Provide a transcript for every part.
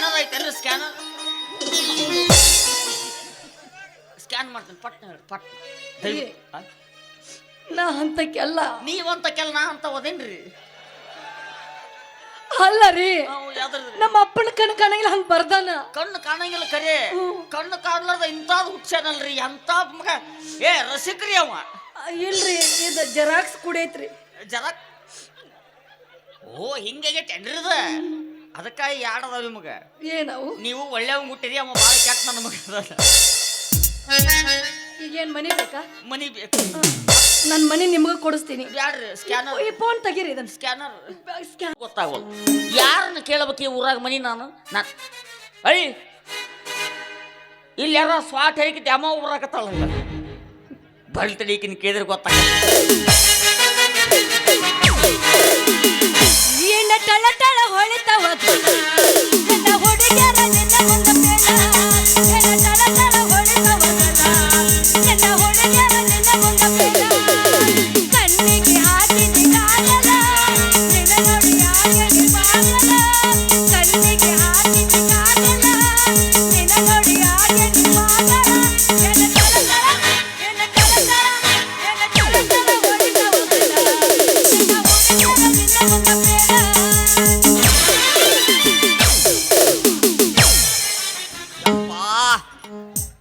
Scanner ಐತೇನ್ರಿ scanner scan ಮಾಡ್ತೀನಿ ಪಟ್ನ ಹೇಳಿ ಪಟ್ ದಯವಿಟ್ಟು. ಆ? ನಾ ಅಂತಕ್ಕೆಲ್ಲ ಅಂತ ಕೆಲ ನಾ ಅಂತ ಓದೇನ್ರಿ ಅಲ್ಲ ರೀ ನಾವು ಯಾವ್ದ್ರದ್ರಿ ನಮ್ಮ ಅಪ್ಪನ ಕಣ್ ಕಾಣಂಗಿಲ್ಲ ಹಂಗ ಬರ್ದಾನ. ಕಣ್ಣು ಕಾಣಂಗಿಲ್ಲ ಕರೆ. ಕಣ್ಣು ಕಾಣಲಾರ್ದ ಇಂಥದ್ದು ಹುಟ್ಸ್ಯಾನಲ್ರಿ ಎಂತ ಮಗ. ಏ ರಸಿಕ್ರಿ ಅವ. ಇಲ್ರಿ ಇದು ಜೆರಾಕ್ಸ್ ಕುಡಿಯೈತ್ರಿ ಜರ ಓ ಹಿಂಗಾಗೈತೆ ಇದ? ಅದಕ್ಕಾಗಿ ಯಾಡದಾವ ನಿಮಗ? ಏನವು ನೀವು ಒಳ್ಳೆಯವ್ ಹುಟ್ಟಿರಿ ಅವ ಭಾಳ ಕೆಟ್ಟ ನನ್ನ ಮಗ. ಈಗೇನ್ ಮನಿ ಬೇಕಾ? ಮನಿ ಬೇಕು. ನನ್ ಮನಿ ನಿಮ್ಗ ಕೊಡಿಸ್ತೀನಿ. ಬ್ಯಾಡ್ರಿ ಸ್ಕ್ಯಾನರ್? ಈ ಫೋನ್ ತೆಗೀರಿ ಇದನ್ನ. ಸ್ಕ್ಯಾನರ್? ಸ್ಕ್ಯಾನ್. ಗೊತ್ತಾಗಲ್ಲ ಯಾರನ್ನ ಕೇಳಬೇಕು ಈ ಊರಾಗ ಮನಿ ನಾನು? ನಾನು ಅಯ್ಯ ಇಲ್ಲಿ ಯಾರೋ ಸ್ವಾಟ್ ಹೇಗಿದ್ದೆ ಅಮ್ಮ ಊರಾಗತ್ತಾಳಲ್ಲ ಬಳ್ತಡಿ ಈಕಿನ ಕೇಳಿದ್ರೆ ಗೊತ್ತಾಗ ಏನ ಟಳ ಟಳ ಹೊಳಿತಾವ. ನನ್ನ ಹುಡುಗ್ಯಾರ ನಿನ್ನ ಮುಂದೆ ಬೇಡ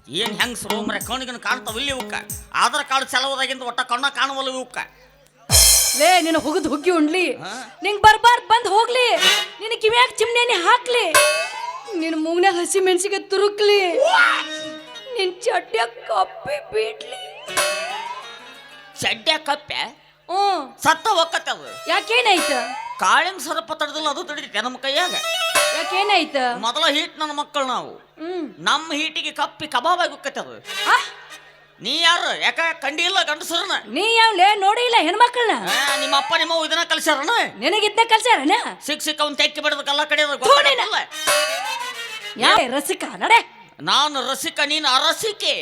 ಏನ್ ಹೆಂಗ್ ಸೋಮ್ರೆ ಕಣ್ಗಿನ ಕಾಣ್ತಾವ ಇಲ್ಲಿ ಇವಕ್ಕ ಆಧಾರ್ ಕಾರ್ಡ್ ಚಲೋದಾಗಿಂದ ಒಟ್ಟ ಕಣ್ಣ ಕಾಣುವಲ್ಲ ಇವಕ್ಕ ಲೇ ನಿನ್ನ ಹುಗಿದ್ ಹುಗ್ಗಿ ಉಂಡ್ಲಿ ನಿಂಗೆ ನಿಂಗ್ ಬಂದು ಹೋಗ್ಲಿ. ನಿನ್ನ ಕಿವ್ಯಾಗ ಚಿಮ್ನೆನಿ ಹಾಕ್ಲಿ. ನಿನ್ನ ಮೂಗ್ನಾಗ ಹಸಿ ಮೆಣಸಿಗೆ ತುರುಕ್ಲಿ. ನಿನ್ ಚಡ್ಡ್ಯಾಗ ಕಪ್ಪಿ ಬೀಟ್ಲಿ. ಚಡ್ಡೆ ಕಪ್ಪೆ? ಹ್ಞೂ. ಸತ್ತ ಒಕ್ಕತ್ತೆ ಅದು. ಯಾಕೇನಾಯ್ತ? ಕಾಳಿಂಗ್ ಸರಪ ತಡೆದಿಲ್ಲ ಅದು ತಡಿತೈತೆ ನಮ್ಮ ಕೈಯಾಗ. ಯಾಕೇನಾಯ್ತ ಮೊದಲ ಹೀಟ್ ನನ್ನ ಮಕ್ಕಳು ನಾವು. ಹ್ಮ್. ನಮ್ಮ ಹೀಟಿಗೆ ಕಪ್ಪಿ ಕಬಾಬ್ ಆಗುತ್ತೆ ಅದು ಆ, ನೀ ಯಾರು? ಯಾಕ ಕಂಡಿಲ್ಲ ಗಂಡಸರನ್ನ? ನೀ ಯಾವ್ಲೇ ನೋಡಿಲ್ಲ ಹೆಣ್ಮಕ್ಳನ್ನ? ಆ, ನಿಮ್ಮ ಅಪ್ಪ ನಿಮ್ಮ ಅವ್ವ ಇದನ್ನ ಕಲ್ಸ್ಯಾರನ? ನಿನಗಿದ್ನ ಕಲ್ಸ್ಯಾರನ? ಸಿಕ್ ಸಿಕ್ ಅವ್ನ ತೆಕ್ಕಿ ಬಿಡದ ಕಲ್ಲ ಕಡೆ ನೀನ. ಯಾ ರಸಿಕ? ನಡೆ. ನಾನು ರಸಿಕ ನೀನು ಅರಸಿಕೆ.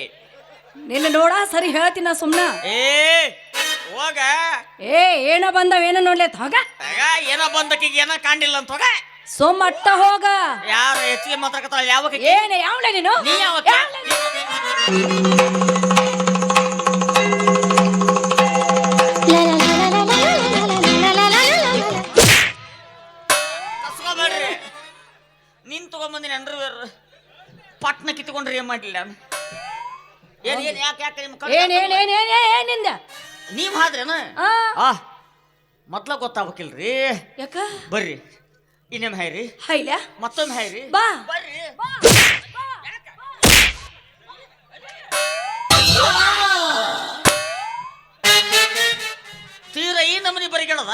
ನಿನ್ನ ನೋಡ ಸರಿ ಹೇಳ್ತೀನಿ ನಾ ಸುಮ್ನ. ಏ ಹೋಗ. ಏ ಏನೋ ಬಂದವ ಏನೋ ನೋಡ್ಲೇತ್ ಹೋಗ ಆಗ ಏನ ಬಂದಕ್ಕಿಗೆ ಏನ ಕಾಣಿಲ್ಲ ಅಂತ ಹೋಗ. ಸೋಮಟ್ಟ ಹೋಗ. ಯಾರು ಹೆಚ್ಚಿಗೆ ಮಾತಾಡ್ತಾಳ ಯಾವ ಏನೇ ಯಾವಳೆ ನೀನು? ನೀ ಯಾವ? ಕಸ್ಕೋಬೇಡ್ರಿ. ನೀನ್ ತಗೊಂಬಂದಿನಿ ಅಂಡರ್ವೇರ್ ಪಟ್ನ ಕಿತ್ಕೊಂಡ್ರಿ ಏನ್ ಮಾಡ್ಲಿಲ್ಲ? ಏನ್ ಏನ್ ಯಾಕೆ ಯಾಕೆ ನಿಮ್ಮ ಕಣ್ಣ್ ಏನ್ ಏನ್ ಏನ್ ಏನ್ ಏನ್ ಏನಿಂದ ನೀವ್ ಹಾದ್ರೇನ? ಆ. ಆ ಮೊದ್ಲ ಗೊತ್ತಾಗ್ಬೇಕಿಲ್ರಿ. ಯಾಕ? ಬರ್ರಿ. ಇನ್ನೊಮ್ಮೆ ಹೈರಿ ಹೈಲ ಮತ್ತೊಮ್ಮೆ ಹೈರಿ ಬಾ. ಬರ್ರಿ. ತೀರ ಈ ನಮನಿ ಬರಿಗಳದ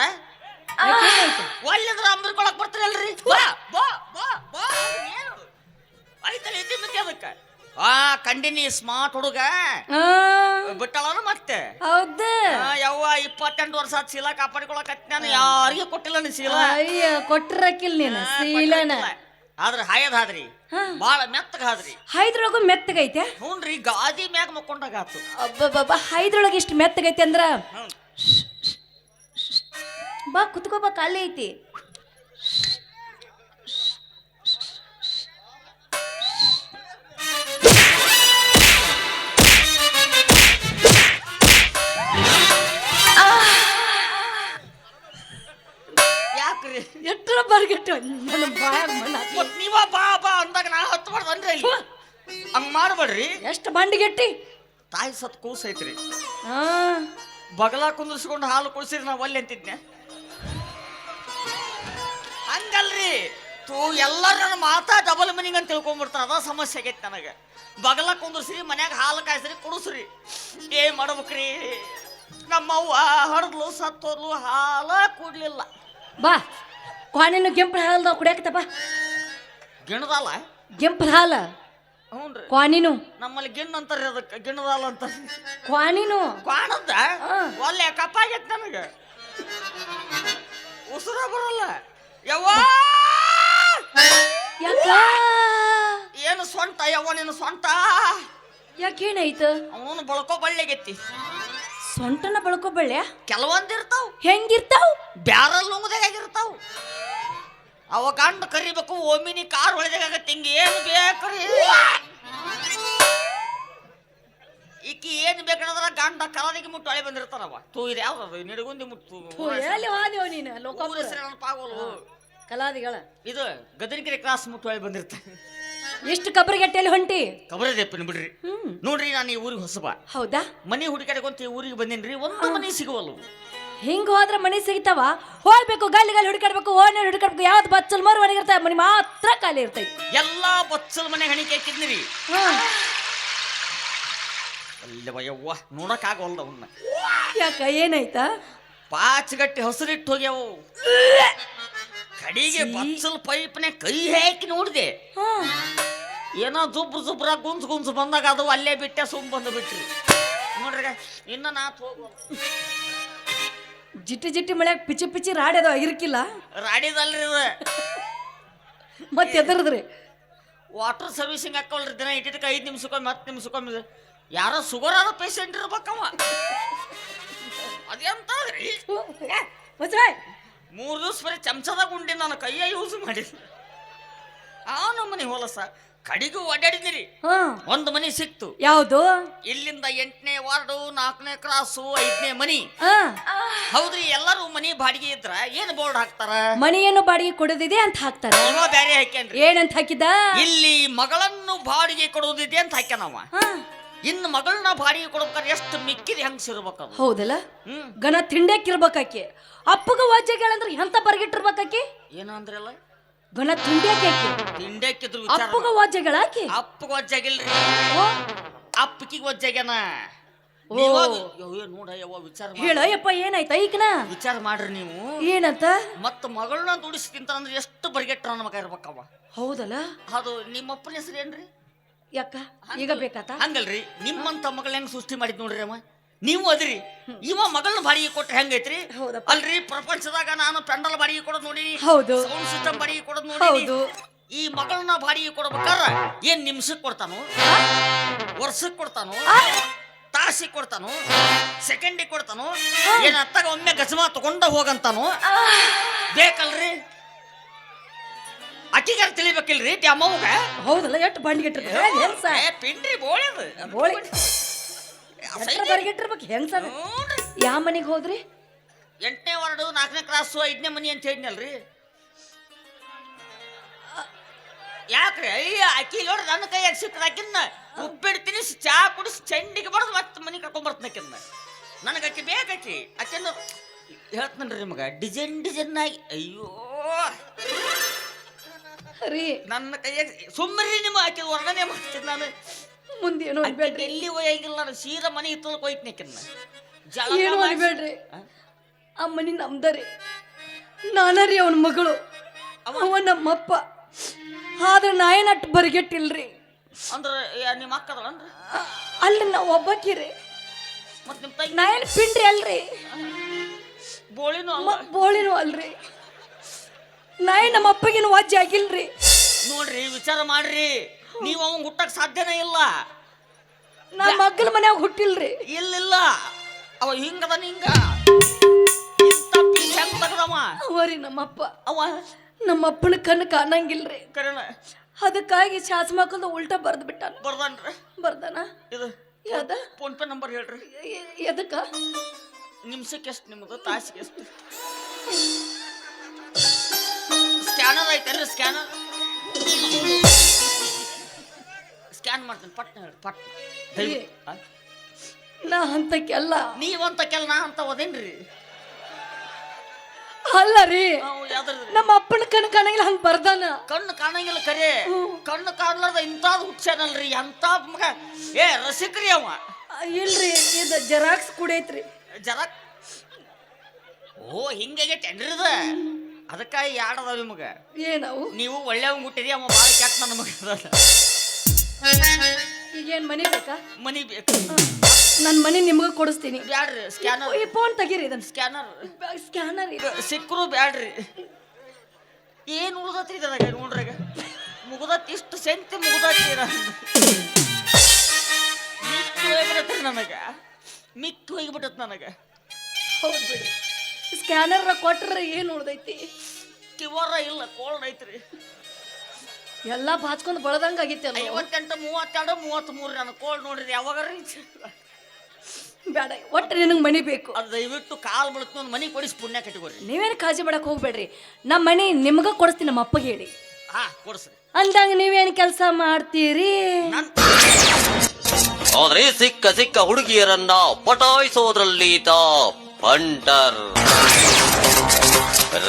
ಒಳ್ಳೆದ್ರ ಅಂಬ್ರಿಕೊಳಕ್ ಬರ್ತೀರಲ್ರಿ ಬಾ. ಬಾ ಬಾ ಬಾ. ಏನು ಐತಲ್ಲ ಇದ್ದಿ ಮತ್ತೆ ಅದಕ್ಕ? ಆ ಕಂಡಿನಿ ಸ್ಮಾರ್ಟ್ ಹುಡುಗ. ಬಿಟ್ಟಳನು ಮತ್ತೆ? ಹೌದ. ಯವ್ವ ಇಪ್ಪತ್ತೆಂಟು ವರ್ಷ ಆತ್ ಶೀಲ ಕಾಪಾಡಿಕೊಳಕ್ ನಾನು ಯಾರಿಗೆ ಕೊಟ್ಟಿಲ್ಲ ನೀ ಶೀಲ? ಅಯ್ಯ ನೀನು ಸೀಲನ ಆದ್ರೆ ಹಾಯದ್ ಹಾದ್ರಿ. ಬಾಳ ಮೆತ್ತಗ ಹಾದ್ರಿ. ಹೈದ್ರೊಳಗು ಮೆತ್ತಗೈತೆ? ಹ್ಞೂನ್ರಿ ಗಾದಿ ಮ್ಯಾಗ ಮಕ್ಕೊಂಡಾಗ ಆತು. ಅಬ್ಬಬ್ಬಬ್ಬ ಹೈದ್ರೊಳಗೆ ಇಷ್ಟು ಮೆತ್ತಗೈತೆ ಅಂದ್ರ? ಬಾ ಕುತ್ಕೋ ಬಾ ಖಾಲಿ ಐತಿ. ನನ್ನ ಮಣ್ಣ. ಮತ್ ನೀವ ಬಾ ಬಾ ಅಂದಾಗ ನಾ ಹತ್ಬಾರ್ದನ್ರಿ ಇಲ್ಲಿ ಹಂಗ್ ಮಾಡ್ಬೇಡ್ರಿ. ಎಷ್ಟು ಬಂಡಿಗೆಟ್ಟಿ ತಾಯಿ ಸತ್ ಕೂಸ್ ಐತ್ರಿ. ಆ ಬಗಲ ಕುಂದಿರ್ಸ್ಕೊಂಡು ಹಾಲು ಕುಡಿಸಿರಿ ನಾ ಒಲ್ಲೆ ಅಂತಿದ್ನೆ? ಹಂಗಲ್ರಿ. ತೂ ಎಲ್ಲರ ನನ್ನ ಮಾತಾ ಡಬಲ್ ಮೀನಿಂಗ್ ಅಂತ ತಿಳ್ಕೊಂಡ್ಬಿಡ್ತಾರ ಅದ ಸಮಸ್ಯೆ ಆಗೈತಿ ನನಗೆ. ಬಗಲ ಕುಂದಿರ್ಸ್ರಿ ಮನ್ಯಾಗ ಹಾಲು ಕಾಯಿಸ್ರಿ ಕುಡಿಸ್ರಿ. ಏ ಮಾಡ್ಬೇಕ್ರಿ. ನಮ್ಮವ್ವ ಹಡ್ದ್ಲು ಸತ್ತೋದ್ಲು ಹಾಲ ಕುಡ್ಲಿಲ್ಲ. ಬಾ. ಕ್ವಾಣಿನ ಕೆಂಪು ಹಾಲ್ದ ಕುಡಿಯಾಕತ್ತಪ್ಪ. ಗಿಣದಾಲ? ಗೆಂಪು ಕೆಂಪು ಹಾಲ? ಹ್ಞೂ ರೀ ಕ್ವಾನಿನು ನಮ್ಮಲ್ಲಿ ಗಿಣ್ಣ ಅಂತಾರೆ ಅದಕ್ಕೆ ಗಿಣದಾಲ ಅಂತ ಕ್ವಾನಿನು ಕ್ವಾಣದ ಒಲ್ಲೆ ಕಪ್ಪಾಗೈತೆ ನನಗೆ. ಉಸಿರ ಬರಲ್ಲ. ಯವ್ವ! ಯಾಕ? ಏನು ಸ್ವಂತ? ಯವ್ವ ನಿನ್ನ ಸ್ವಂತ? ಯಾಕೇನಾಯ್ತು ಅವನು ಬಳಕೋ ಬಳ್ಳಿಗೆತ್ತಿ ಸೊಂಟನ ಬಳ್ಕೊಬಳ್ಳ್ಯ? ಕೆಲವೊಂದು ಇರ್ತಾವ ಹೆಂಗಿರ್ತಾವ್? ಬ್ಯಾರಲ್ ನುಂಗದಾಗಿರ್ತಾವ ಅವ ಗಂಡ ಕರಿಬೇಕು ಒಮ್ಮಿನಿ ಕಾರ್ ಹೊಳೆದಾಗತ್ತೆ ಹಿಂಗ ಏನು ಬೇಕ್ರಿ? ಈಕಿ ಏನ್ ಬೇಕಂದ್ರ ಗಂಡ ಕರಾದಿಗೆ ಮುಟ್ಟು ಹೊಳೆ ಬಂದಿರ್ತಾರವ ತೂ ಇದು ಯಾವ್ದು ನಿಡಗುಂದಿ ಮುಟ್ಟು. ಥು, ಎಲ್ಲಿ ನೀನು ಲೋಕಾಪುರ ಪಾಗೋಲು. ಕಲಾದಿಗಳ. ಇದು ಗದನಗಿರಿ ಕ್ರಾಸ್ ಮುಟ್ಟು ಹೊಳೆ ಬಂದಿರ್ತಾರೆ ಎಷ್ಟು ಕಬ್ರಗಟ್ಟೆಯಲ್ಲಿ ಹೊಂಟಿ? ಕಬರದೆಪ್ಪನ ಬಿಡ್ರಿ. ಹ್ಮ್. ನೋಡ್ರಿ ನಾನು ಈ ಊರಿಗೆ ಹೊಸಬ. ಹೌದಾ? ಮನೆ ಹುಡುಕಾಡ್ಕೊಂತ ಈ ಊರಿಗೆ ಬಂದೇನ್ರಿ ಒಂದು ಮನೆ ಸಿಗುವಲ್ಲ ಹಿಂಗ ಹೋದ್ರ ಮನೆ ಸಿಗ್ತಾವ? ಹೋಗ್ಬೇಕು ಗಲ್ಲಿ ಗಲ್ಲಿ ಹುಡುಕಾಡ್ಬೇಕು ಓನೇ ಹುಡುಕಾಡ್ಬೇಕು ಯಾವ್ದು ಬಚ್ಚಲ್ ಮರು ಮನೆಗೆ ಇರ್ತಾವ ಮನೆ ಮಾತ್ರ ಖಾಲಿ ಇರ್ತೈತಿ. ಎಲ್ಲಾ ಬಚ್ಚಲ್ ಮನೆ ಹಣಿಕೆ ಹಾಕಿದ್ನಿರಿ. ಹ್ಮ್. ಅಲ್ಲವ ಯವ್ವ ನೋಡಕ್ ಆಗವಲ್ದ ಅವನ್ನ ಯಾಕ ಏನಾಯ್ತಾ? ಪಾಚಗಟ್ಟಿ ಹಸಿರಿಟ್ಟು ಹೋಗ್ಯಾವು. ಕಡಿಗೆ ಬಚ್ಚಲ್ ಪೈಪ್ನೆ ಕೈ ಹಾಕಿ ನೋಡಿದೆ. ಹ್ಮ್. ಏನೋ ಜುಬ್ರು ಜುಬ್ರ ಗುಂಜು ಗುಂಜು ಬಂದಾಗ ಅದು ಅಲ್ಲೇ ಬಿಟ್ಟೆ ಸುಮ್ ಬಂದು ಬಿಟ್ರಿ ನೋಡ್ರಿ ಇನ್ನ ನಾ ಹೋಗುವ ಜಿಟ್ಟಿ ಜಿಟ್ಟಿ ಮಳೆ ಪಿಚಿ ಪಿಚಿ ರಾಡಿ ಅದಾವ ಇರ್ಕಿಲ್ಲ. ರಾಡಿದಲ್ರಿ ಇದು ಮತ್ತೆ ಎದರದ್ರಿ? ವಾಟರ್ ಸರ್ವಿಸಿಂಗ್ ಹಾಕೊಳ್ರಿ ದಿನ ಇಟ್ಟಿದ್ದಕ್ಕೆ ಐದು ನಿಮಿಷಕ್ಕೊಮ್ಮೆ ಹತ್ತು ನಿಮಿಷಕ್ಕೊಮ್ಮೆ. ಯಾರೋ ಶುಗರ್ ಆದ ಪೇಷಂಟ್ ಇರ್ಬೇಕವ ಅದೆಂತ ಮೂರು ದಿವಸ ಬರೀ ಚಮಚದಾಗ ಉಂಡಿ ನಾನು ಕೈಯ ಯೂಸ್ ಮಾಡಿ ಆ ನಮ್ಮನೆ ಹೊಲಸ. ಕಡಿಗೂ ಓಡಾಡಿದಿರಿ ಹ್ಮ್ ಒಂದು ಮನಿ ಸಿಕ್ತು. ಯಾವುದು? ಇಲ್ಲಿಂದ ಎಂಟನೇ ವಾರ್ಡು ನಾಲ್ಕನೇ ಕ್ರಾಸು ಐದನೇ ಮನಿ. ಹಾ. ಹೌದ್ರಿ ಎಲ್ಲರೂ ಮನಿ ಬಾಡಿಗೆ ಇದ್ರ ಏನ್ ಬೋರ್ಡ್ ಹಾಕ್ತಾರ? ಮನೆಯನ್ನು ಬಾಡಿಗೆ ಕೊಡೋದಿದೆ ಅಂತ ಹಾಕ್ತಾರ. ಬ್ಯಾರೆ ಹಾಕ್ಯಾನ್ರಿ. ಏನಂತ ಹಾಕಿದ? ಇಲ್ಲಿ ಮಗಳನ್ನು ಬಾಡಿಗೆ ಕೊಡುವುದಿದೆ ಅಂತ ಹಾಕ್ಯಾನವ. ಹ. ಇನ್ನು ಮಗಳನ್ನ ಬಾಡಿಗೆ ಕೊಡ್ಬೇಕಾದ್ರೆ ಎಷ್ಟು ಮಿಕ್ಕಿದ ಅದು ಹೌದಲ್ಲ? ಹ್ಮ್. ಗನ ತಿಂಡಕ್ಕಿರ್ಬೇಕಾಕಿ ಅಪ್ಪಗ ವಾಜ್ಯಗಳಂದ್ರೆ ಎಂತ ಬರ್ಗಿಟ್ಟಿರ್ಬೇಕಾಕಿ ಏನಂದ್ರಲ್ಲ ಅಂದ್ರಲ್ಲ? ಗನ ತಿಂಡ್ಯಾಕಿ ತಿಂಡಕ್ಕಿದ್ರು ವಿಚಾರ ಅಪ್ಪಗ ವಾಜ್ಯಗಳಾಕಿ. ಅಪ್ಪಗ ಒಜ್ಜಾಗಿಲ್ರಿ ಓ. ಅಪ್ಪಕಿಗೆ ಒಜ್ಜಾಗ್ಯಾನ. ನೀವಾಗ ನೋಡ ಯವ್ವ ವಿಚಾರ ಮಾಡ್- ಹೇಳ ಯಪ್ಪ ಏನಾಯ್ತ ಈಕನ ವಿಚಾರ ಮಾಡ್ರಿ ನೀವು. ಏನಂತ? ಮತ್ತ ಮಗಳನ್ನ ದುಡಿಸಿ ತಿಂತಾನಂದ್ರೆ ಎಷ್ಟು ಬರ್ಗೆಟ್ರ ನನ್ನ ಮಗ ಇರ್ಬೇಕವ ಹೌದಲ್ಲ? ಅದು ನಿಮ್ಮಪ್ಪನ ಹೆಸರು ಏನ್ರಿ ಯಾಕ? ಈಗ ಬೇಕಾತ? ಹಂಗಲ್ರಿ. ನಿಮ್ಮಂತ ಮಗಳ ಹೆಂಗ್ ಸೃಷ್ಟಿ ಮಾಡಿದ್ ನೋಡ್ರಿ ಅವ. ನೀವು ಅದ್ರಿ. ಇವ ಮಗಳನ್ನ ಬಾಡಿಗೆ ಕೊಟ್ರೆ ಹೆಂಗೈತ್ರಿ? ಹೌದಪ್ಪ. ಅಲ್ರಿ ಪ್ರಪಂಚದಾಗ ನಾನು ಪೆಂಡಲ್ ಬಾಡಿಗೆ ಕೊಡೋದು ನೋಡಿ ಹೌದು. ಸೌಂಡ್ ಸಿಸ್ಟಮ್ ಬಾಡಿಗೆ ಕೊಡೋದು ಹೌದು. ನೋಡಿನಿ ಈ ಮಗಳನ್ನ ಬಾಡಿಗೆ ಕೊಡ್ಬೇಕಾರ ಏನ್ ನಿಮಿಷಕ್ ಕೊಡ್ತಾನು? ವರ್ಷಕ್ ಕೊಡ್ತಾನು? ತಾಸಿಗೆ ಕೊಡ್ತಾನು? ಸೆಕೆಂಡಿಗೆ ಕೊಡ್ತಾನು? ಏನ್ ಅತ್ತಾಗ ಒಮ್ಮೆ ಗಜಮಾ ತಗೊಂಡ ಹೋಗಂತಾನು? ಬೇಕಲ್ರಿ? ಅಕ್ಕಿಗಾರ ತಿಳಿಬೇಕಿಲ್ರಿ ಅಮ್ಮವ್ಗ ಹೌದಲ್ಲ ಎಷ್ಟು ಬಂಡಿಗಿಟ್ಟಿರ್ಬೇಕು ಹೆಂಗ್ಸ ಏ, ಪಿಂಡ್ರಿ ಬೋಳದು. ಬೋಳಿ. ಎಷ್ಟ್ರ ಬರ್ಗಿಟ್ಟಿರ್ಬೇಕು ಹೆಂಗ್ ಸರ್? ಯಾವ ಮನೆಗೆ ಹೋದ್ರಿ? ಎಂಟನೇ ವಾರ್ಡು ನಾಲ್ಕನೇ ಕ್ರಾಸು ಐದನೇ ಮನಿ ಅಂತ ಹೇಳಿದ್ನಲ್ರಿ. ಯಾಕ್ರಿ? ಅಯ್ಯ ಅಕ್ಕಿ ನೋಡ್ರಿ ನನ್ನ ಕೈ ಸಿಕ್ಕದ ಉಪ್ಪಿಟ್ಟು ಉಪ್ಪಿಡ್ತೀನಿ ಚಾ ಕುಡಿಸಿ ಚಂಡಿಗೆ ಬಡ್ದು ಮತ್ತೆ ಮನೆ ಕರ್ಕೊಂಡ್ ಆಕಿನ್ನ. ನನಗೆ ಅಕ್ಕಿ ಬೇಕಿ ಅಕ್ಕಿನ್ನ ಹೇಳ್ತಾನ್ರಿ ನಿಮಗ ಡಿಸೈನ್ ಡಿಸೈನ್ ಆಗಿ. ಅಯ್ಯೋ. ರೀ. ನನ್ನ ಕೈಯಾಗ ಸುಮ್ಮರಿ ನಿಮ್ಮ ಆಕಿ ವರ್ಣನೆ ಮಾಡ್ತೀನಿ ನಾನು. ಮುಂದೆ ಏನು ಅಕ್ಕಿಗೆ ಅನ್ಬೇಡ್ರಿ. ಎಲ್ಲಿ ಹೋಗಿಲ್ಲ ನಾನು ಸೀದಾ ಮನೆ ಇತ್ತು ಹೋಯ್ತೀನಿ ಏನು ಅನ್ಬೇಡ್ರಿ. ಆ? ಮನೆ ನಮ್ದರಿ ನಾನರಿ ಅವನ ಮಗಳು. ಅವ? ನಮ್ಮಪ್ಪ. ಆದ್ರೆ ನಾ ಏನಟ್ಟು ಬರ್ಗೆಟ್ಟಿಲ್ರಿ. ಅಂದ್ರೆ ನಿಮ್ಮ ಅಕ್ಕ ಅಲ್ಲ ನಾವು ಒಬ್ಬಕ್ಕಿರಿ ಮತ್ತೆ ನಿಮ್ಮ ತಾಯಿ ನಾ ಏನು ಪಿಂಡ್ರಿ ಅಲ್ರಿ. ಬೋಳಿನೂ ಅಲ್ಲ. ಬೋಳಿನೂ ಅಲ್ರಿ. ನಾ ಏನ್ ನಮ್ಮ ಅಪ್ಪಗಿನ ವಾಜ್ಯ ಆಗಿಲ್ರಿ. ನೋಡ್ರಿ ವಿಚಾರ ಮಾಡ್ರಿ. ನೀವು ಅವಂಗ ಹುಟ್ಟಕ್ ಸಾಧ್ಯನೇ ಇಲ್ಲ. ನಮ್ಮ ಮಗ್ಗಲ ಮನ್ಯಾಗ ಹುಟ್ಟಿಲ್ರಿ. ಇಲ್ಲಿಲ್ಲ. ಅವ ಹಿಂಗದ ಹಿಂಗ ಇಂಥ ಪೀಸ್ ಹೆಂಗ್ ತಗದವ ಅವರಿ ನಮ್ಮಪ್ಪ. ಅವ? ನಮ್ಮಪ್ಪನ ಕಣ್ಣು ಕಾಣಂಗಿಲ್ರಿ. ಕರೆನ. ಅದಕ್ಕಾಗಿ ಶಾಸ್ ಮಕ್ಕಳ್ದ ಉಲ್ಟಾ ಬರ್ದು ಬಿಟ್ಟಾನ. ಬರ್ದನ್ರಿ. ಬರ್ದಾನ? ಇದು ಯಾವ್ದ? ಫೋನ್ ಪೇ ನಂಬರ್ ಹೇಳ್ರಿ. ಎ- ಎದಕ್ಕ? ನಿಮ್ಸಕ್ಕೆ ಎಷ್ಟು ನಿಮ್ಮದು ತಾಸಿಗೆ ಎಷ್ಟು? ಸ್ಕ್ಯಾನರ್ ಐತಲ್ರಿ ಸ್ಕ್ಯಾನರ್. ಸ್ಕ್ಯಾನ್ ಮಾಡ್ತೀನಿ ಪಟ್ನ ಹೇಳಿ ಪಟ್ ನಾ ಅಂತ ನಾ ಅಂತಕ್ಕೆಲ್ಲ ಅಂತ ಕೆಲ ನಾ ಅಂತ ಓದೇನ್ರಿ ಅಲ್ಲ ರೀ ನಾವು ನಮ್ಮ ಅಪ್ಪನ ಕಣ್ಣು ಕಾಣಂಗಿಲ್ಲ ಹಂಗ ಬರ್ದಾನ. ಕಣ್ಣು ಕಾಣಂಗಿಲ್ಲ ಕರೆ. ಕಣ್ಣು ಕಾಣಲಾರ್ದ ಇಂಥದ್ದು ಹುಟ್ಸ್ಯಾನಲ್ರಿ ಎಂತ ಮಗ. ಏ ರಸಿಕ್ರಿ ಅವ. ಇಲ್ರಿ ಇದು ಜೆರಾಕ್ಸ್ ಕುಡೈತ್ರಿ. ಜೆರಾಕ್? ಓ ಹಿಂಗಾಗೈತೇನ್ರಿ ಇದು ಅದಕ್ಕಾಗಿ ಯಾಡದ ನಿಮಗ? ಏನವು ನೀವು ಒಳ್ಳೆಯವ್ ಹುಟ್ಟಿರಿ ಅವ ಭಾಳ ಕೆಟ್ಟ ನನ್ನ ಮಗ. ಈಗೇನ್ ಮನಿ ಬೇಕಾ? ಮನಿ ಬೇಕು. ನನ್ನ ಮನಿ ನಿಮ್ಗೆ ಕೊಡಿಸ್ತೀನಿ. ಬ್ಯಾಡ್ರಿ ಸ್ಕ್ಯಾನರ್. ಈ ಫೋನ್ ತೆಗೀರಿ ಇದನ್ನ. ಸ್ಕ್ಯಾನರ್. ಸ್ಕ್ಯಾನರ್ ಇದು. ಸಿಕ್ಕರು ಬ್ಯಾಡ್ರಿ. ಏನು ಉಳ್ದತ್ರಿ ಇದಾಗ ನೋಡ್ರಾಗ ಮುಗ್ದತ್ ಇಷ್ಟು ಸೆಂತಿ ಮುಗ್ದತ್ರಿ ಮಿಕ್ಕಿ ಹೋಗ್ಬಿಡತ್ರಿ ನನಗ. ಮಿಕ್ಕಿ ಹೋಗ್ಬಿಟ್ಟತ್ ನನಗ. ಹೌದು ಬಿಡಿ ಸ್ಕ್ಯಾನರ್ ಕೊಟ್ರೆ ಏನ್ ಉಳ್ದೈತಿ? ಕಿವರ ಇಲ್ಲ ಕೋಲ್ಡ್ ಐತ್ರಿ. ಎಲ್ಲಾ ಬಾಚ್ಕೊಂಡು ಬಳದಂಗ ಆಗಿತ್ತೆ ಐವತ್ತೆಂಟು ಮೂವತ್ತೆರಡು ಮೂವತ್ತ್ ಮೂರು ನನ್ನ ಕೋಲ್ಡ್ ನೋಡ್ರಿ ಯಾವಾಗ ಬೇಡ ಒಟ್ಟು ನಿನಗೆ ಮನಿ ಬೇಕು. ಅದು ದಯವಿಟ್ಟು ಕಾಲ್ ಬೀಳುತ್ತೆ ಒಂದು ಮನೆ ಕೊಡಿಸಿ ಪುಣ್ಯ ಕಟ್ಟಿಕೊಡ್ರಿ. ನೀವೇನು ಕಾಳಜಿ ಮಾಡಕ್ ಹೋಗ್ಬೇಡ್ರಿ. ನಮ್ಮ ಮನಿ ನಿಮ್ಗೆ ಕೊಡಿಸ್ತೀನಿ ನಮ್ಮ ಅಪ್ಪಗೆ ಹೇಳಿ. ಹಾ ಕೊಡಿಸ್ರಿ. ಅಂದಂಗ ನೀವೇನ್ ಕೆಲಸ ಮಾಡ್ತೀರಿ? ಹೌದ್ರಿ ಆದ್ರೆ ಸಿಕ್ಕ ಸಿಕ್ಕ ಹುಡುಗಿಯರನ್ನ ಪಟಾಯಿಸೋದ್ರಲ್ಲಿ ಈತ ಬಂಟರ್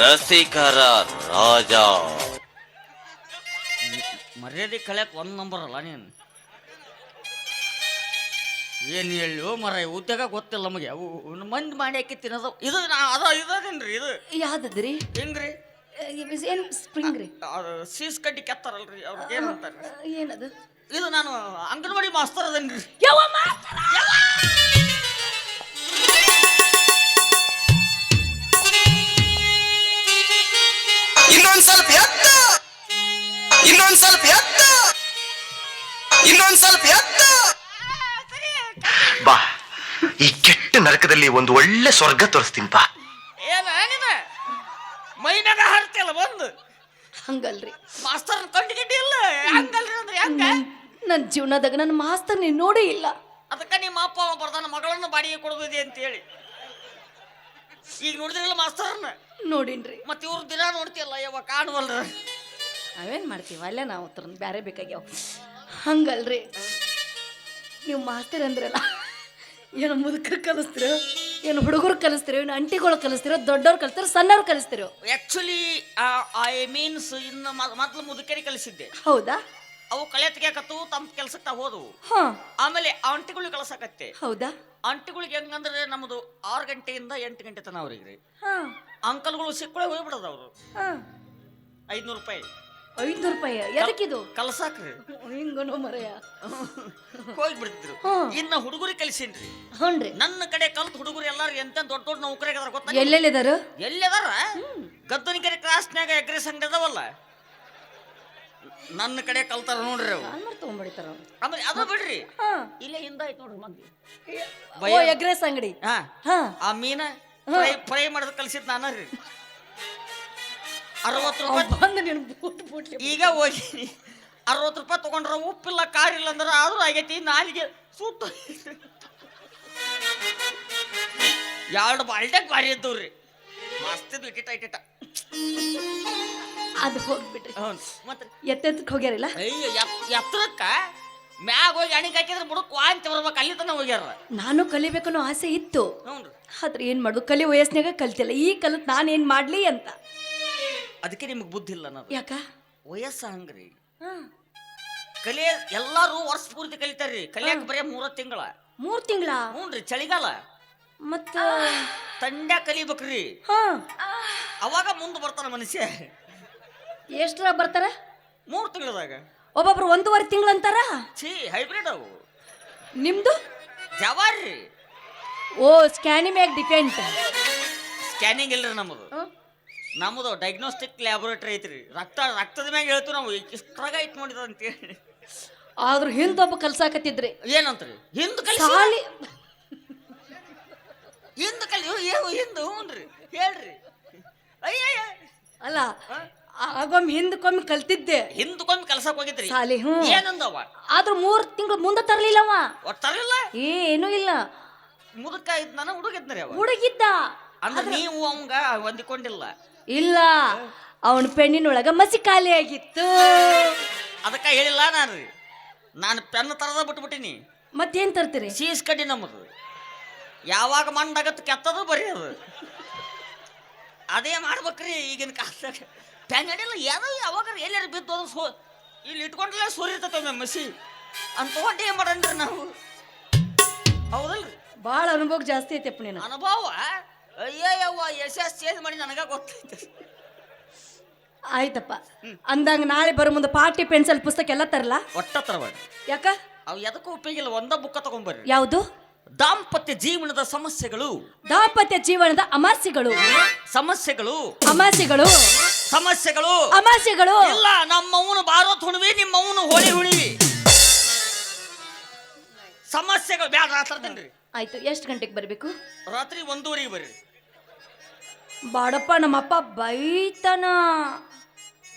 ರಸಿಕರ ರಾಜ. ಮರ್ಯಾದೆ ಕಳ್ಯಾಕ ಒಂದು ನಂಬರ್ ಅಲ್ಲ ನೀನು. ಏನು ಹೇಳೋ ಮರ ಉದ್ಯೋಗ ಗೊತ್ತಿಲ್ಲ ನಮಗೆ. ಅವು ಮಂದಿ ಮಾಡಿ ಹಾಕಿ ತಿನ್ನೋದು. ಇದು ನಾ ಅದ ಇದೇನ್ರಿ ಇದು? ಯಾವ್ದದ್ರಿ? ಹೆಂಗ್ರಿ? ಏನು ಸ್ಪ್ರಿಂಗ್ ರೀ ಅದು ಸೀಸ್ ಕಡ್ಡಿ ಕೆತ್ತಾರಲ್ರಿ ಅವ್ರಿಗೆ ಏನಂತಾರೆ? ಏನದು? ಇದು ನಾನು ಅಂಗನವಾಡಿ ಮಾಸ್ತರ್ ಅದನ್ರಿ! ಇನ್ನೊಂದ್ ಸ್ವಲ್ಪ ಎತ್ತ ಇನ್ನೊಂದ್ ಸ್ವಲ್ಪ ಎತ್ತ. ಇನ್ನೊಂದ್ ಸ್ವಲ್ಪ ಎತ್ತ. ಬಾ ಈ ಕೆಟ್ಟ ನರಕದಲ್ಲಿ ಒಂದು ಒಳ್ಳೆ ಸ್ವರ್ಗ ತೋರಿಸ್ತೀನಿ ಬಾ. ಏನ ಏನಿದ? ಮೈ ಮ್ಯಾಗ ಹಾರ್ತಿಯಲ್ಲ ಬಂದು? ಹಂಗಲ್ರಿ. ಮಾಸ್ತರ್ ಕಂಡು ಇಲ್ಲ ಹಂಗಲ್ರಿ ಅಂದ್ರೆ ಹೆಂಗ? ನನ್ನ ಜೀವನದಾಗ ನನ್ನ ಮಾಸ್ತರ್ ನೀನ್ ನೋಡೇ ಇಲ್ಲ. ಅದಕ್ಕೆ ನಿಮ್ಮ ಅಪ್ಪ ಅವ ಬರ್ದಾನ ಮಗಳನ್ನು ಬಾಡಿಗೆ ಕೊಡೋದಿದೆ ಅಂತ ಹೇಳಿ ಈಗ ನೋಡಿದ್ರಿಲ್ಲ ಮಾಸ್ತರ್ನ? ನೋಡಿನ್ರಿ. ಮತ್ತೆ ಇವ್ರು ದಿನ ನೋಡ್ತಿಯಲ್ಲ ಯಾವ ಕಾಣುವಲ್ರ? ನಾವೇನ್ ಮಾಡ್ತೀವಿ? ಅಲ್ಲೇ ನಾವು ಹತ್ರ ಬೇರೆ ಬೇಕಾಗ್ಯಾವ. ಹಂಗಲ್ರಿ. ನೀವು ಮಾಡ್ತೀರ ಅಂದ್ರಲ್ಲ ಏನು ಮುದುಕರು ಕಲಿಸ್ತಿರೋ ಏನು ಹುಡುಗರು ಕಲಿಸ್ತಿರೋ ಏನು ಅಂಟಿಗಳು ಕಲಿಸ್ತಿರೋ ದೊಡ್ಡವ್ರು ಕಲಿಸ್ತಿರೋ ಸಣ್ಣವ್ರು ಕಲಿಸ್ತಿರೋ? ಆಕ್ಚುಲಿ ಐ ಮೀನ್ಸ್ ಇನ್ನು ಮೊದಲು ಮುದುಕರಿ ಕಲಿಸಿದ್ದೆ. ಹೌದಾ? ಅವು ಕಳೆ ತೆಗಿಯಕತ್ತವು ತಮ್ಮ ಕೆಲ್ಸಕ್ಕೆ ತಾವು ಹೋದವು. ಆಮೇಲೆ ಆಂಟಿಗಳು ಕಳ್ಸಕತ್ತೆ. ಹೌದಾ? ಆಂಟಿಗಳಿಗೆ ಹೆಂಗಂದ್ರೆ ನಮ್ದು ಆರು ಗಂಟೆಯಿಂದ ಎಂಟು ಗಂಟೆ ತನ ಅವ್ರಿಗೆ ರೀ ಹಾ. ಅಂಕಲ್ಗಳು ಸಿಕ್ಕಳೆ ಹೋಗ್ಬಿಡೋದು ಅವರು. ಹಾ. ಐದ್ನೂರು ರೂಪಾಯಿ. ಐದ್ನೂರು ರೂಪಾಯಿ. ಎದಕ್ಕಿದು? ಕಲ್ಸಾಕ್ರಿ. ಹಿಂಗನೋ ಮರೆಯ. ಹೋಗಿ ಬಿಡ್ತಿದ್ರು ಇನ್ನ ಹುಡುಗರಿಗೆ ಕಲಿಸೇನ್ರಿ. ಹ್ಞೂನ್ರಿ ನನ್ನ ಕಡೆ ಕಲ್ತ್ ಹುಡುಗರು ಎಲ್ಲಾರು ಎಂತ ದೊಡ್ಡ ದೊಡ್ಡ ನೌಕರಿ ಅದಾರ ಗೊತ್ತಾ ಎಲ್ಲೆಲ್ಲಿದಾರ? ಎಲ್ಲಿದಾರ? ಗದ್ದನಿಕೆರೆ ಕ್ರಾಸ್ನ್ಯಾಗ ಎಗ್ರೆಸ್ ಅಂಗಡಿ ಅದಾವಲ್ಲ. ನನ್ನ ಕಡೆ ಕಲ್ತಾರ ನೋಡ್ರಿ ಅವು ನಾನು ತಗೊಂಡ್ಬಿಡ್ತಾರ ಆಮೇಲೆ ಅದು ಬಿಡ್ರಿ. ಇಲ್ಲೇ ಹಿಂದ ಐತ್ ನೋಡ್ರಿ ಮಂದಿ. ಓ ಎಗ್ರೆಸ್ ಅಂಗಡಿ ಹಾ. ಆ ಮೀನ ಫ್ರೈ ಕಲ್ಸಿದ್ ಕಲಿಸಿದ್ ನಾನ ರೀ. ಅರವತ್ತು ರೂಪಾಯಿ ಬಂದು ನೀನು ಬೂಟ್ ಬೂಟ್ಲಿ ಈಗ ಹೋಗಿ. ಅರವತ್ತು ರೂಪಾಯಿ ತಗೊಂಡ್ರ ಉಪ್ಪಿಲ್ಲ ಕಾರಿಲ್ಲ ಅಂದ್ರೆ ಆದ್ರೂ ಆಗೈತಿ ನಾಲಿಗೆ ಸುಟ್ಟು ಎರಡು ಬಾಲ್ಟ್ಯಾಗ ಭಾರಿ ಇದ್ದವ್ರಿ. ಮಸ್ತ್ ಇದ್ವು ಇಟ್ಟಿಟ ಇಟ್ಟಿಟ ಅದು ಹೋಗ್ಬಿಟ್ರಿ. ಹ್ಞೂ ಮತ್ತೆ? ಎತ್ತೆತ್ತಕ್ಕೆ ಹೋಗ್ಯಾರಿಲ್ಲ? ಅಯ್ಯೋ ಎತ್- ಎತ್ತರಕ್ಕ? ಮ್ಯಾಗ ಹೋಗಿ ಅಣಿಗೆ ಹಾಕಿದ್ರೆ ಬುಡಕ್ ವಾಂತಿ ಬರ್ಬೇಕು ಅಲ್ಲಿ ತನ ಹೋಗ್ಯಾರ. ನಾನು ಕಲಿಬೇಕನ್ನೋ ಆಸೆ ಇತ್ತು. ಹ್ಞೂ ರೀ ಆದ್ರೆ ಏನ್ ಮಾಡುದು ಕಲಿ ವಯಸ್ಸಿನಾಗ ಕಲ್ತಿಲ್ಲ. ಈ ಕಲಿತ್ ನಾನು ಏನ್ ಮಾಡ್ಲಿ ಅಂತ. ಅದಕ್ಕೆ ನಿಮಗೆ ಬುದ್ಧಿ ಇಲ್ಲ ನಾನು ಯಾಕ? ವಯಸ್ಸ ಹಂಗ್ರಿ ಹಾ. ಕಲಿಯ ಎಲ್ಲಾರು ವರ್ಷ ಪೂರ್ತಿ ಕಲಿತಾರ್ರಿ. ಕಲಿಯಕ್ ಬರೇ ಮೂರ ತಿಂಗಳ. ಮೂರ್ ತಿಂಗಳ? ಹ್ಞೂನ್ರಿ ಚಳಿಗಾಲ. ಮತ್ತ? ತಂಡ ಕಲಿಬೇಕ್ರಿ. ಹಾ. ಅವಾಗ ಮುಂದೆ ಬರ್ತಾನ ಮನುಷ್ಯ. ಎಷ್ಟರ ಬರ್ತಾರ? ಮೂರು ತಿಂಗಳದಾಗ. ಒಬ್ಬೊಬ್ರು ಒಂದೂವರೆ ತಿಂಗಳ ಅಂತಾರ? ಛೀ ಹೈಬ್ರಿಡ್ ಅವು. ನಿಮ್ದು? ಜವಾರಿ. ಓ ಸ್ಕ್ಯಾನಿಂಗ್ ಮ್ಯಾಗ ಡಿಪೆಂಡ್ ಸ್ಕ್ಯಾನಿಂಗ್ ಇಲ್ರಿ ನಮ್ಮದು ನಮ್ಮದು ಡಯಾಗ್ನೋಸ್ಟಿಕ್ ಲ್ಯಾಬೊರೇಟರಿ ಐತ್ರಿ. ರಕ್ತ ರಕ್ತದ ಮ್ಯಾಗ ಹೇಳ್ತು ನಾವು ಇಷ್ಟ್ರಾಗ ಐತ್ ನೋಡಿದ ಅಂತೇಳಿ ಹಿಂದ ಹಿಂದೊಬ್ಬ ಕಲ್ಸಾಕತ್ತಿದ್ರಿ. ಏನಂತ್ರಿ? ಹಿಂದ್ ಕಲಿ ಸಾಲಿ ಹಿಂದ್ ಕಲಿ ಏನು ಹಿಂದ್ ಹ್ಞೂನ್ರಿ ಹೇಳ್ರಿ. ಅಯ್ಯ ಅಲ್ಲ ಆಗೊಮ್ಮೆ ಹಿಂದಕ್ಕೊಮ್ಮೆ ಕಲ್ತಿದ್ದೆ. ಹಿಂದ್ಕೊಮ್ಮೆ ಕಲ್ಸಕ್ ಹೋಗಿದ್ರಿ? ಸಾಲಿ ಹ್ಞೂ. ಏನಂದವ? ಆದ್ರೂ ಮೂರ್ ತಿಂಗಳು ಮುಂದೆ ತರ್ಲಿಲ್ಲವ. ಒಟ್ಟರಿಲ್ಲ ಏನೂ ಇಲ್ಲ. ಮುದುಕ ಇದ್ ನಾನು ಹುಡುಗಿದ್ನರಿ ಅವ. ಹುಡುಗಿದ್ದ. ಅಂದ್ರೆ ನೀವು ಅವಂಗ ಹೊಂದಿಕೊಂಡಿಲ್ಲ. ಇಲ್ಲ ಅವನ ಪೆಣ್ಣಿನೊಳಗ ಮಸಿ ಖಾಲಿ ಆಗಿತ್ತು ಅದಕ್ಕ ಹೇಳಿಲ್ಲ ನಾನು ರೀ ನಾನು ಪೆನ್ ತರದ ಬಿಟ್ಬಿಟ್ಟಿನಿ. ಮತ್ತೇನ್ ತರ್ತೀರಿ? ಸೀಸ್ ಕಡ್ಡಿ ನಮ್ಮದು ಯಾವಾಗ ಮಣ್ಣಾಗತ್ತೆ ಕೆತ್ತದು ಬರೀ ಅದು. ಅದೇ ಮಾಡ್ಬೇಕ್ರಿ ಈಗಿನ ಕಾಲದಾಗ. ಪೆನ್ ಹಿಡಿಲ್ಲ ಏನೋ ಯಾವಾಗ ಎಲ್ಲಾರು ಬಿದ್ದು ಅದು ಸೋ ಇಲ್ಲಿ ಇಟ್ಕೊಂಡ್ರೆ ಸುರಿತೈತೆ ಒಮ್ಮೆ ಮಸಿ. ಅಂತ ತಗೊಂಡು ಏನು ಮಾಡನ್ರಿ ನಾವು? ಹೌದಲ್ರಿ. ಭಾಳ ಅನುಭವ ಜಾಸ್ತಿ ಐತೆ ನೀನು ಅನುಭವ? ಅಯ್ಯಯ್ಯವ್ವ ಯಶಸ್ ಚೇಂಜ್ ಮಾಡಿ ನನಗೆ ಗೊತ್ತೈತೆ ಆಯ್ತಪ್ಪ. ಅಂದಂಗ ನಾಳೆ ಬರೋ ಮುಂದೆ ಪಾರ್ಟಿ ಪೆನ್ಸಿಲ್ ಪುಸ್ತಕ ಎಲ್ಲ ತರಲ್ಲ ಒಟ್ಟ ತರಬೇಡ ಯಾಕ? ಅವು ಎದಕ್ಕೂ ಉಪಯೋಗಿಲ್ಲ ಒಂದ ಬುಕ್ಕ ತಗೊಂಬರ್ರಿ. ಯಾವುದು? ದಾಂಪತ್ಯ ಜೀವನದ ಸಮಸ್ಯೆಗಳು. ದಾಂಪತ್ಯ ಜೀವನದ ಅಮಾಸ್ಯಗಳು. ಸಮಸ್ಯೆಗಳು. ಅಮಾಸ್ಯಗಳು. ಸಮಸ್ಯೆಗಳು. ಅಮಾಸ್ಯಗಳು. ಇಲ್ಲ ನಮ್ಮವನು ಬಾರೋ ಹುಣವಿ ನಿಮ್ಮವನು ಹೋಳಿ ಹುಳಿವಿ ಸಮಸ್ಯೆಗಳು. ಬ್ಯಾಡ ರಾತ್ರಿ ಆಯ್ತು ಎಷ್ಟು ಗಂಟೆಗೆ ಬರಬೇಕು? ರಾತ್ರಿ ಒಂದೂವರೆಗೆ ಬರ್ರಿ. ಬಾಡಪ್ಪ ನಮ್ಮಪ್ಪ ಬೈತನ.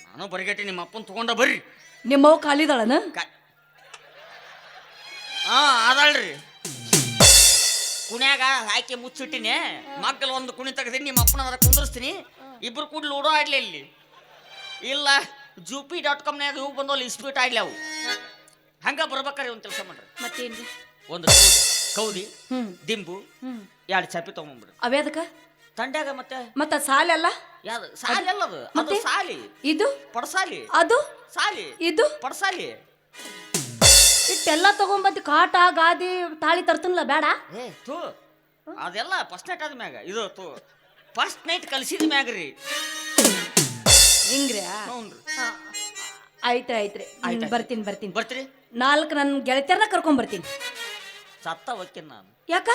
ನಾನು ಬರಿಗಟ್ಟಿ ನಿಮ್ಮ ಅಪ್ಪನ ತಗೊಂಡ ಬರ್ರಿ. ನಿಮ್ಮವ್ ಕಾಲಿದಾಳನ? ಹಾ ಅದಲ್ರಿ ಕುಣ್ಯಾಗ ಹಾಕಿ ಮುಚ್ಚಿಟ್ಟಿನಿ. ಮಗ್ಗಲ್ ಒಂದು ಕುಣಿ ತೆಗೆದೀನಿ ನಿಮ್ಮ ಅಪ್ಪನ ಅದರ ಕುಂದಿರ್ಸ್ತೀನಿ. ಇಬ್ರು ಕೂಡ ಲೂಡೋ ಆಡ್ಲಿ ಇಲ್ಲಿ. ಇಲ್ಲ ಜೂಪಿ ಡಾಟ್ ಕಾಮ್ನ್ಯಾಗ ಇವು ಬಂದವಲ್ಲ ಇಸ್ಪೀಟ್ ಆಗ್ಲಿ ಅವು. ಹಂಗ ಬರ್ಬೇಕಾರೆ ಒಂದು ಕೆಲಸ ಮಾಡ್ರಿ. ಮತ್ತೇನ್ರಿ? ಒಂದು ಕೌದಿ- ದಿಂಬು ಎರಡು ಚಾಪಿ ತೊಗೊಂಬಿಡ್ರಿ ಅವೇ ಅದಕ್ಕ? ತಂಡ್ಯಾಗ ಮತ್ತೆ? ಮತ್ತ ಸಾಲಿ ಅಲ್ಲ? ಯಾವ್ದು? ಸಾಲಿ ಅಲ್ಲದು ಅದು. ಮತ್ತೆ? ಸಾಲಿ. ಇದು? ಪಡಸಾಲಿ. ಅದು? ಸಾಲಿ. ಇದು? ಪಡಸಾಲಿ. ಇಟ್ಟೆಲ್ಲ ತಗೊಂಬಂದು ಕಾಟ ಗಾದಿ ತಾಳಿ ತರ್ತನಲ್ಲ ಬೇಡ? ಏ ತೂ ಅದೆಲ್ಲ ಫಸ್ಟ್ ನೈಟ್ ಆದ್ಮ್ಯಾಗ ಇದು ತೂ ಫಸ್ಟ್ ನೈಟ್ ಕಲಿಸಿದ ಮ್ಯಾಗ ರೀ. ಹಿಂಗ್ರಿ ಹ್ಞೂನ್ರಿ ಆಯ್ತ್ರಿ ಆಯ್ತ್ರಿ. ಆಯ್ತು. ಬರ್ತೀನಿ ಬರ್ತೀನಿ. ಬರ್ತೀರಿ? ನಾಲ್ಕು ನನ್ನ ಗೆಳತಿಯರ್ನ ಕರ್ಕೊಂಡ್ ಬರ್ತೀನಿ ಸತ್ತ ಹೋಗ್ತೀನಿ ನಾನು. ಯಾಕ?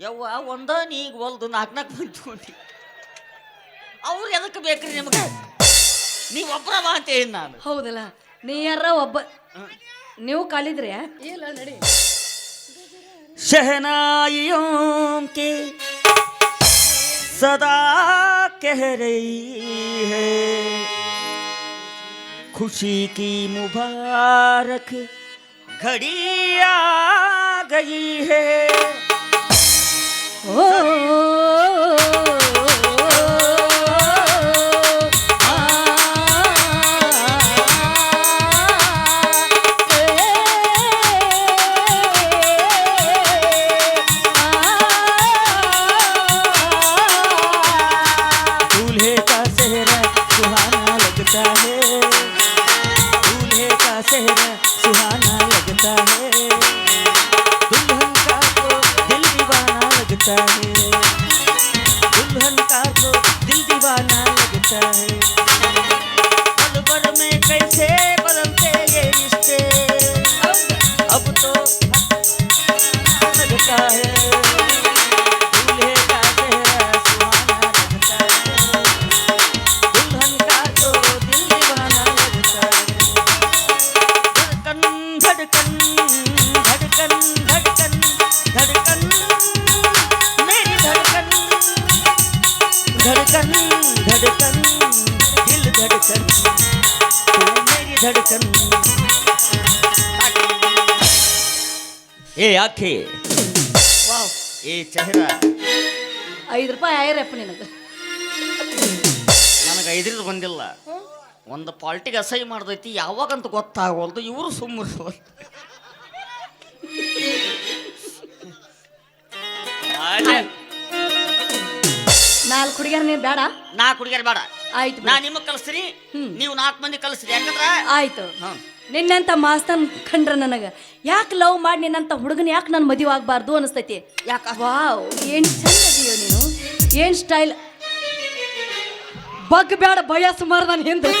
ಯವ್ವ ಒಂದ ನೀಗ ಒಲ್ದು ನಾಲ್ಕು ನಾಲ್ಕು ಮಂದಿ ತಗೊಂಡಿ ಅವ್ರು ಎದಕ್ಕೆ ಬೇಕ್ರಿ ನಿಮ್ಗೆ ನೀವು ಒಬ್ಬರ ಬಾ ಅಂತ ಹೇಳಿ ನಾನು ಹೌದಲ್ಲ ನೀ ಯಾರ ಒಬ್ಬ ನೀವು ಕಾಲಿದ್ರಿ ಇಲ್ಲ ನಡಿ शहनाइयों के सदा कह रही है खुशी की मुबारक घड़ी आ गई है ಓ ಕನ್ ಏ ಯಾಕೆ? ವಾವ್. ಏ ಚಹರಾ. ಐದು ರೂಪಾಯಿ ಆಯ್ರಪ್ಪ ನಿನಗೆ. ನನಗೆ ಐದರದ್ದು ಬಂದಿಲ್ಲ ಒಂದು ಪಾಲ್ಟಿಗೆ ಅಸಹ್ಯ ಮಾಡ್ದೈತಿ ಯಾವಾಗಂತ ಗೊತ್ತಾಗವಲ್ದು ಇವರು ಸುಮ್ಮನೆ ನಾಲ್ಕು ಹುಡುಗಿಯರ್ ನೀನು ಬೇಡ. ನಾಲ್ಕು ಕುಡಿಯರ್ ಬೇಡ. ಆಯ್ತು ನಾ. ನಿಮಗೆ ಕಲಿಸ್ತೀನಿ. ನೀವು ನಾಲ್ಕು ಮಂದಿ ಕಲಿಸ್ರಿ. ಯಾಕಂದ್ರ ಆಯ್ತು. ನಿನ್ನಂತ ಮಾಸ್ತನ್ ಕಂಡ್ರ ನನಗೆ. ಯಾಕೆ ಲವ್ ಮಾಡಿ ನಿನ್ನಂತ ಹುಡುಗನ ಯಾಕೆ ನನ್ನ ಮದುವೆ ಆಗ್ಬಾರ್ದು ಅನಿಸ್ತೈತಿ? ಯಾಕ? ವಾವ್. ಏನ್ ಚಂದ ಅದೀಯೋ ನೀನು. ಏನ್ ಸ್ಟೈಲ್? ಬಗ್ ಬೇಡ ಭಯ ಸುಮಾರು ನಾನು ಹಿಂದೆ.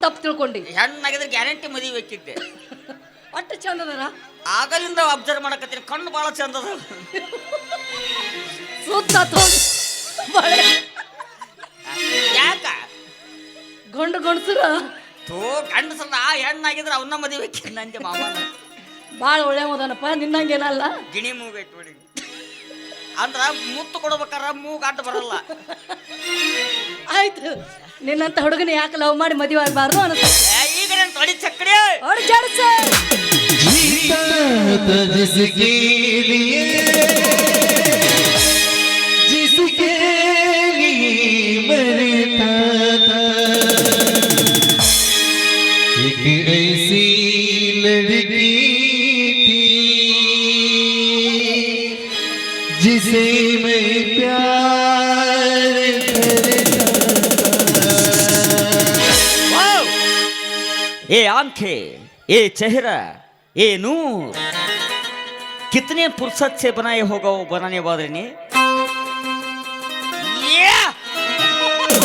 ತಪ್ಪು ತಿಳ್ಕೊಂಡಿ. ಹೆಣ್ಣಾಗಿದ್ರೆ ಗ್ಯಾರಂಟಿ ಮದುವೆ ಬೇಕಿದ್ದೆ. ಒಟ್ಟು ಚಂದದರ ಅದಾರ? ಆಗಲಿಂದ ಅಬ್ಸರ್ವ್ ಮಾಡಕತ್ತೀನಿ. ಕಣ್ಣು ಭಾಳ ಚಂದ ಅದ ಸುತ್ತ ಬಳೆ ಯಾಕ? ಗಂಡು ಗೊಂಡ್ಸರ? ತೋ ಗಂಡಸರ ಆ ಹೆಣ್ಣಾಗಿದ್ರೆ ಅವನ್ನ ಮದುವೆ ನಂಗೆ ಮಾಮನ ಭಾಳ ಒಳ್ಳೆ ಮದನಪ್ಪ ನಿನ್ನಂಗೇನಲ್ಲ? ಗಿಣಿ ಮೂಗು ಇಟ್ಬಿಡಿ ಅಂದ್ರ ಮುತ್ತು ಕೊಡ್ಬೇಕಾರ ಮೂಗ್ ಅಡ್ಡ ಬರಲ್ಲ. ಆಯ್ತು. ನಿನ್ನಂತ ಹುಡುಗನ ಯಾಕೆ ಲವ್ ಮಾಡಿ ಮದುವೆ ಆಗಬಾರ್ದು ಅನಿಸ್ತೈತಿ. ಏ, ಈಗ ನಾನು ತೊಡಿ ಚಕ್ಕಡಿ ಅವ್ರು ये आँखें, ये चेहरा, ये नूर। कितने फुर्सत से बनाए होगा वो बनाने वाले ने?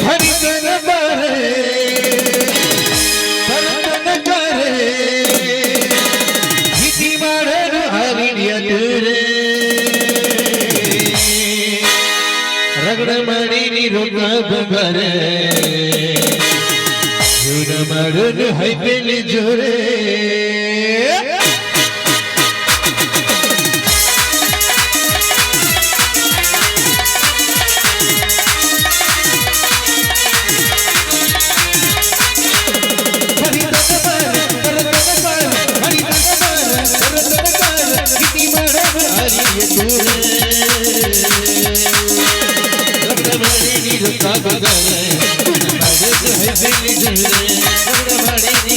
ಹರಿತನ ಬರೆ ಭರತನ ಕರೆ ಹಿತಿ ಮಾಡಲು ಹರಿಣಿಯ ತುರೆ ರಗಡ ಮಾಡಿ ನಿರುಗ ಬರೆ ಜೂನ ಮಾಡಲು ಹೈಪೆಲಿ ಜೋರೆ ಜೋರೆ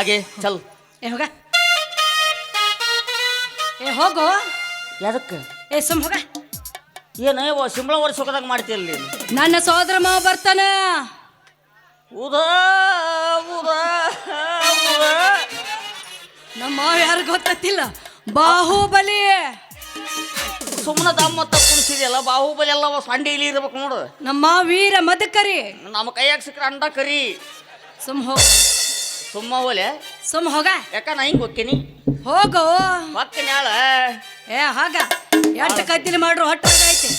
ಹಾಗೆ ಚಲ್. ಏ ಹೋಗ. ಏ ಹೋಗು. ಯಾದಕ್ಕೆ? ಏ ಸುಮ್ ಹೋಗ. ಏನು ಇವ ಸಿಂಬಳ ವರ್ಷದಾಗ ಮಾಡ್ತಿಲ್ಲ ನೀನು ನನ್ನ ಸೋದರ ಮಾವ ಬರ್ತಾನ. ಉದಾ ಉದಾ ಉದಾ. ನಮ್ಮ ಮಾವ ಯಾರು ಗೊತ್ತಿಲ್ಲ ಬಾಹುಬಲಿ. ಸುಮ್ಮನೆ ದಮ್ಮ ತಪ್ಪಿಸಿದೆಯಲ್ಲ ಬಾಹುಬಲಿ ಎಲ್ಲ ಸಂಡಿ ಇಲ್ಲಿ ಇರ್ಬೇಕು ನೋಡು. ನಮ್ಮ ಮಾವ ವೀರ ಮದಕರಿ. ನಮ್ಮ ಕೈಯಾಗ ಸಿಕ್ಕರೆ ಅಂಡ ಕರಿ. ಸುಮ್ ಹೋಗ. ಸುಮ್ಮ ಹೋಲೆ ಸುಮ್ಮ ಹೋಗ. ಯಾಕ ನಾ ಹಿಂಗ್ ಹೋಗ್ತೀನಿ ಹೋಗು. ಹೊಕ್ಕನ ಯಾಳ ಏ ಹಾಗ. ಎಷ್ಟು ಕತ್ತಿಲಿ ಮಾಡ್ರು ಹೊಟ್ಟೆ ಐತಿ.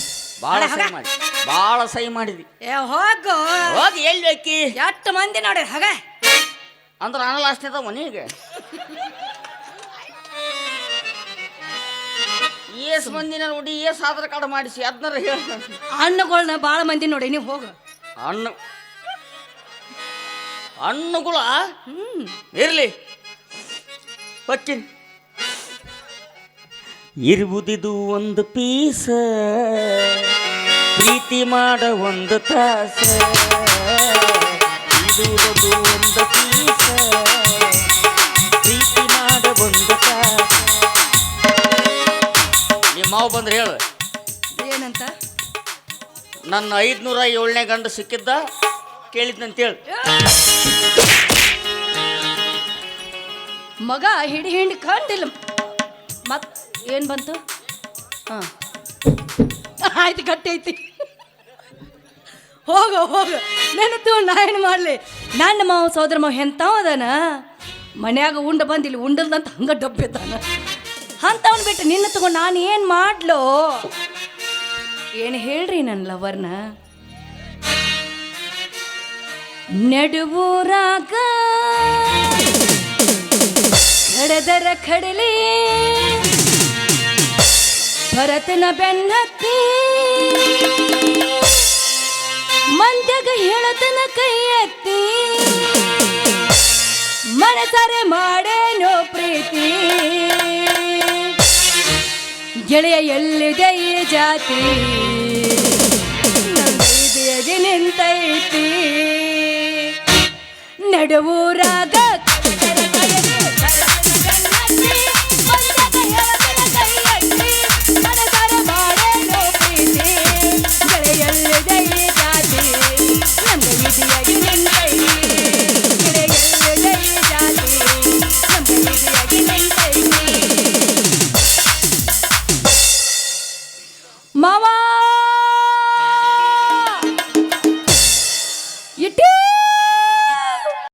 ಬಾಳ ಸೈ ಮಾಡಿ. ಬಾಳ ಸೈ ಮಾಡಿದ್ವಿ. ಏ ಹೋಗು. ಹೋಗಿ ಎಲ್ಲಿ ಬೇಕಿ ಎಷ್ಟು ಮಂದಿ ನೋಡ್ರಿ ಹಾಗ. ಅಂದ್ರೆ ನಾನು ಲಾಸ್ಟ್ ಅದ ಮನೆಗೆ ಏಸ್ ಮಂದಿನ ನೋಡಿ ಏಸ್ ಆಧಾರ್ ಕಾರ್ಡ್ ಮಾಡಿಸಿ ಅದನ್ನ ಹೇಳ. ಹಣ್ಣುಗಳ್ನ ಭಾಳ ಮಂದಿ ನೋಡಿ ನೀವು ಹೋಗು. ಹಣ್ಣು. ಹಣ್ಣುಗಳ? ಹ್ಮ್. ಇರ್ಲಿ. ಹೊಕ್ಕಿನಿ ಇರುವುದಿದು ಒಂದು ಪೀಸ ಪ್ರೀತಿ ಮಾಡ ಒಂದು ತಾಸ. ಇರುವುದು ಒಂದು ಪೀಸ ಪ್ರೀತಿ ಮಾಡ ಒಂದು ತಾಸ. ನಿಮ್ಮ ಮಾವು ಬಂದ್ರೆ ಹೇಳು. ಏನಂತ? ನನ್ನ ಐದ್ನೂರ ಏಳನೇ ಗಂಡು ಸಿಕ್ಕಿದ್ದ ಕೇಳಿದ್ನಂತೇಳಿ. ಮಗ ಹಿಡಿ ಹಿಂಡಿ ಕಂಡಿಲ್ಲ. ಮತ್ ಏನ್ ಬಂತು? ಹಾಂ. ಆಯ್ತು, ಗಟ್ಟಿ ಐತಿ. ಹೋಗ ಹೋಗ. ನೆನತು ನಾ ಏನು ಮಾಡಲಿ? ನನ್ನ ಮಾವ ಸೋದರ ಮಾವ ಎಂಥವ ಅದಾನ ಮನ್ಯಾಗ ಉಂಡ ಬಂದಿಲ್ಲ, ಉಂಡಲ್ದಂತ ಹಂಗ ಡಬ್ಬಿದ್ದಾನ. ಅಂತವನ್ ಬಿಟ್ಟು ನಿನ್ನ ತಗೊಂಡು ನಾನು ಏನು ಮಾಡ್ಲೋ? ಏನು ಹೇಳ್ರಿ ನನ್ನ ಲವರ್ನ ನಡುವೂರಾಗ ನಡೆದರ ಕಡಲಿ ಭರತನ ಬೆನ್ನತ್ತಿ ಮಂದ್ಯಗ ಹೇಳತನ ಕೈ ಎತ್ತಿ ಮನಸರೆ ಮಾಡೇನೋ ಪ್ರೀತಿ. ಗೆಳೆಯ ಎಲ್ಲಿದೆ ಈ ಜಾತಿ? ನಿಂತೈತಿ. ನಡುವೂರಾಗ